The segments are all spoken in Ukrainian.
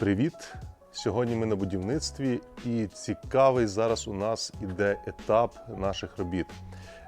Привіт! Сьогодні ми на будівництві, і цікавий зараз у нас іде етап наших робіт.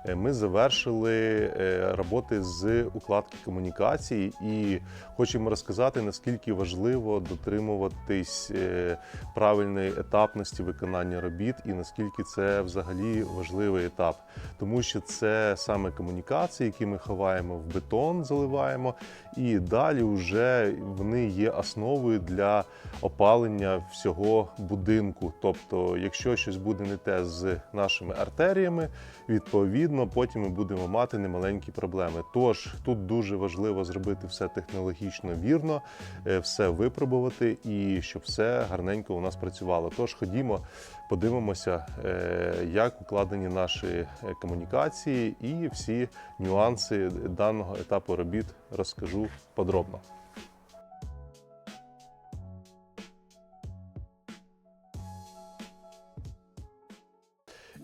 Е, Ми завершили е, роботи з укладки комунікацій і хочемо розказати, наскільки важливо дотримуватись е, правильної етапності виконання робіт і наскільки це взагалі важливий етап, тому що це саме комунікації, які ми ховаємо в бетон, заливаємо, і далі вже вони є основою для опалення всього будинку. Тобто, якщо щось буде не те з нашими артеріями, відповідно, потім ми будемо мати немаленькі проблеми. Тож тут дуже важливо зробити все технологічно вірно, е, все випробувати і щоб все гарненько у нас працювало. Тож ходімо, подивимося, е, як укладені наші е, комунікації і всі нюанси даного етапу робіт розкажу подробно.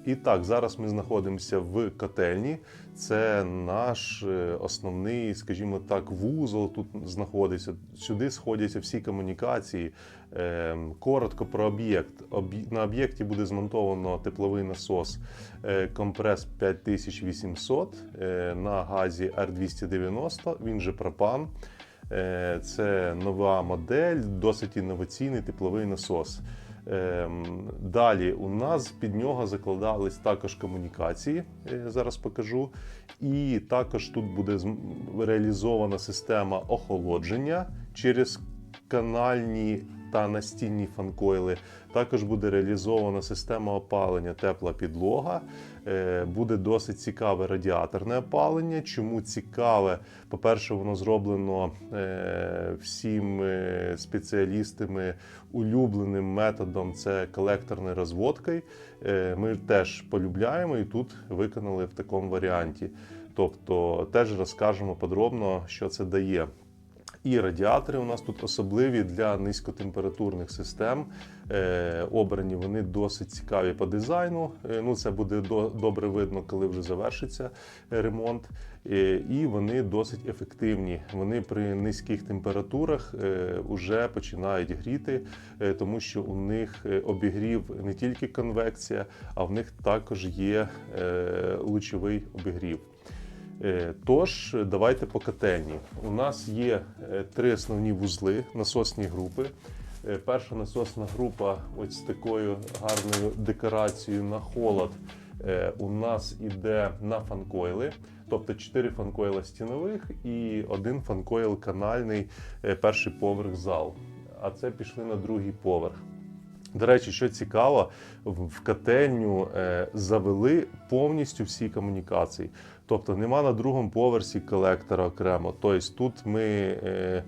І так, зараз ми знаходимося в котельні. Це наш е, основний, скажімо так, вузол тут знаходиться. Сюди сходяться всі комунікації. Е, Коротко про об'єкт. На об'єкті буде змонтовано тепловий насос е, компрес 5800 е, на газі R290, він же пропан. Це нова модель, досить інноваційний тепловий насос. Ем, Далі у нас під нього закладались також комунікації. е, Зараз покажу. І також тут буде реалізована система охолодження через канальні та настінні фанкойли. Також буде реалізована система опалення тепла підлога. Е, Буде досить цікаве радіаторне опалення. Чому цікаве? По-перше, воно зроблено е, всім е, спеціалістами улюбленим методом це колекторною розводкою. Ми теж полюбляємо і тут виконали в такому варіанті. Тобто теж розкажемо подробно, що це дає. І радіатори у нас тут особливі для низькотемпературних систем. Е, обрані вони досить цікаві по дизайну. Е, ну, це буде до, добре видно, коли вже завершиться е, ремонт. І вони досить ефективні. Вони при низьких температурах вже починають гріти, тому що у них обігрів не тільки конвекція, а в них також є лучовий обігрів. Е, Тож, давайте по котельні. У нас є е, три основні вузли, насосні групи. Е, Перша насосна група, ось з такою гарною декорацією на холод. У нас іде на фанкойли, тобто 4 фанкойла стінових і один фанкойл канальний, перший поверх зал. А це пішли на другий поверх. До речі, що цікаво, в котельню е, завели повністю всі комунікації. Тобто нема на другому поверсі колектора окремо. Тобто тут ми е,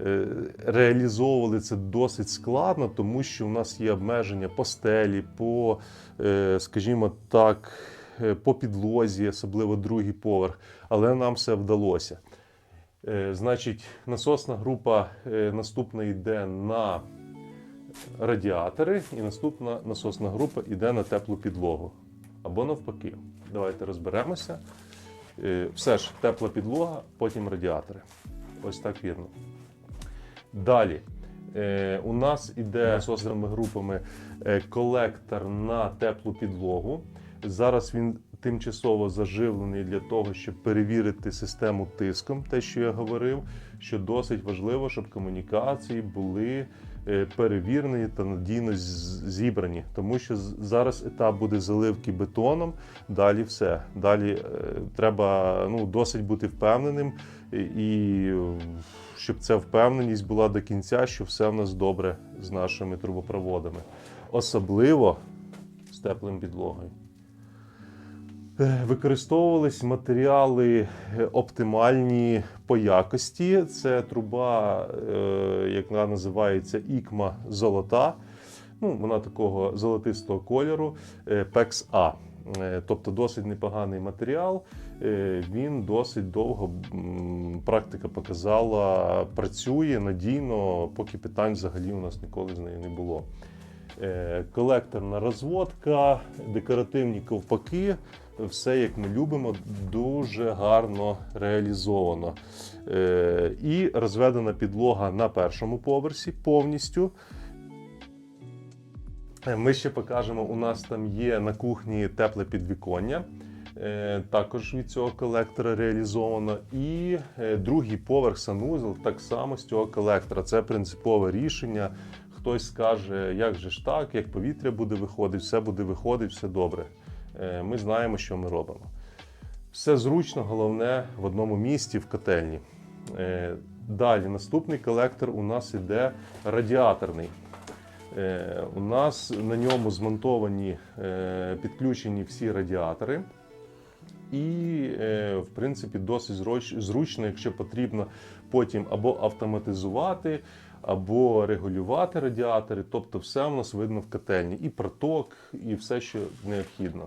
е, реалізовували це досить складно, тому що у нас є обмеження по стелі, по, скажімо так, по підлозі, особливо другий поверх. Але нам все вдалося. Значить, насосна група наступна йде на радіатори, і наступна насосна група йде на теплу підлогу. Або навпаки. Давайте розберемося. Е, Все ж, тепла підлога, потім радіатори. Ось так вірно. Далі. Е, у нас іде насосними групами е, колектор на теплу підлогу. Зараз він тимчасово заживлений для того, щоб перевірити систему тиском, те, що я говорив, що досить важливо, щоб комунікації були е, перевірені та надійно зібрані. Тому що зараз етап буде заливки бетоном, далі все. Далі е, треба ну, досить бути впевненим і- щоб ця впевненість була до кінця, що все в нас добре з нашими трубопроводами. Особливо з теплим підлогою. Е, Використовувались матеріали е, оптимальні по якості. Це труба, е, яка називається ікма золота. Ну, вона такого золотистого кольору, A. Е, Тобто досить непоганий матеріал. Він досить довго практика показала, працює надійно, поки питань взагалі у нас ніколи з нею не було. Е, Колекторна розводка, декоративні ковпаки, все як ми любимо, дуже гарно реалізовано. Е, І розведена підлога на першому поверсі повністю. Е, Ми ще покажемо, у нас там є на кухні тепле підвіконня. Також від цього колектора реалізовано. І другий поверх санузел так само з цього колектора. Це принципове рішення. Хтось скаже, як же ж так, як повітря буде виходити, все буде виходити, все добре. Е, Ми знаємо, що ми робимо. Все зручно, головне в одному місці в котельні. Е, Далі, наступний колектор у нас іде радіаторний. Е, У нас на ньому змонтовані підключені всі радіатори. І, в принципі, досить зручно, якщо потрібно потім або автоматизувати, або регулювати радіатори. Тобто, все у нас видно в котельні, і проток, і все, що необхідно.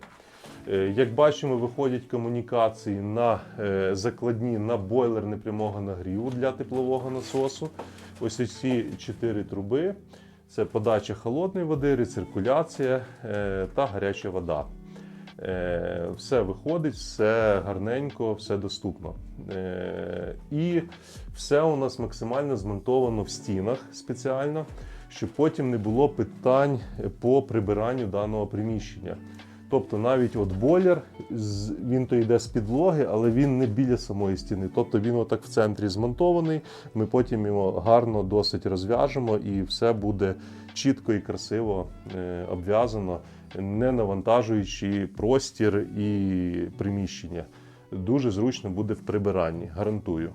Е, Як бачимо, виходять комунікації на е, закладні на бойлер непрямого нагріву для теплового насосу. Ось ці чотири труби. Це подача холодної води, рециркуляція е, та гаряча вода. Е, Все виходить, все гарненько, все доступно. Е, І все у нас максимально змонтовано в стінах спеціально, щоб потім не було питань по прибиранню даного приміщення. Тобто навіть от бойлер, він то йде з підлоги, але він не біля самої стіни. Тобто він отак в центрі змонтований. Ми потім його гарно досить розв'яжемо і все буде чітко і красиво е, обв'язано, не навантажуючи простір і приміщення. Дуже зручно буде в прибиранні, гарантую.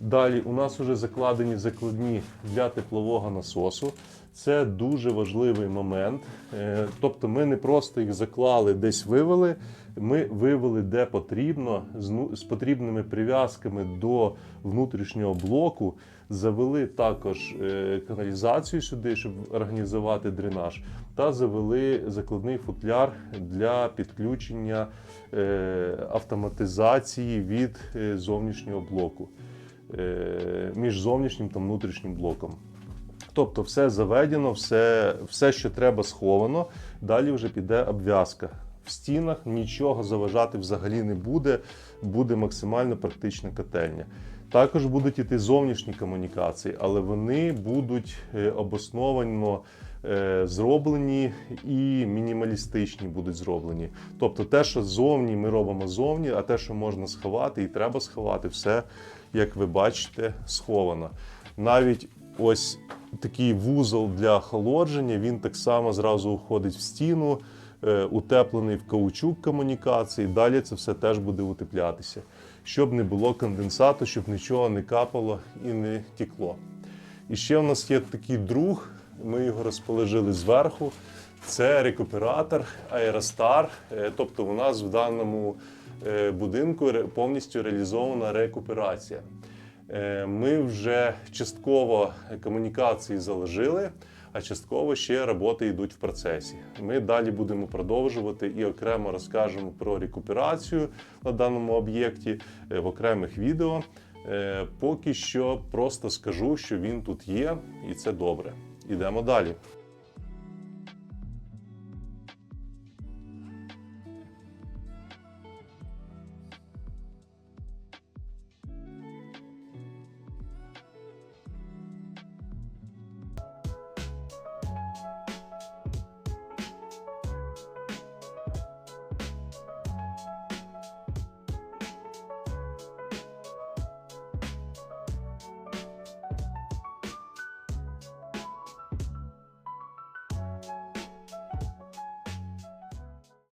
Далі у нас вже закладені закладні для теплового насосу. Це дуже важливий момент. Е, Тобто ми не просто їх заклали, десь вивели. Ми вивели де потрібно, з ну- потрібними прив'язками до внутрішнього блоку. Завели також е, каналізацію сюди, щоб організувати дренаж, та завели закладний футляр для підключення е, автоматизації від зовнішнього блоку між зовнішнім та внутрішнім блоком. Тобто все заведено, все, все, що треба, сховано. Далі вже піде обв'язка. В стінах нічого заважати взагалі не буде, буде максимально практична котельня. Також будуть іти зовнішні комунікації, але вони будуть е, обосновано е, зроблені і мінімалістичні будуть зроблені. Тобто те, що ззовні ми робимо ззовні, а те, що можна сховати і треба сховати, все, як ви бачите, сховано. Навіть ось такий вузол для охолодження, він так само зразу уходить в стіну, е, утеплений в каучук комунікації. Далі це все теж буде утеплятися, щоб не було конденсату, щоб нічого не капало і не тікло. І ще в нас є такий друг, ми його розположили зверху. Це рекуператор Aerostar. Е, Тобто, у нас в даному е, будинку повністю реалізована рекуперація. Е, Ми вже частково комунікації заложили, а частково ще роботи йдуть в процесі. Ми далі будемо продовжувати і окремо розкажемо про рекуперацію на даному об'єкті е, в окремих відео. Е, Поки що просто скажу, що він тут є, і це добре. Ідемо далі.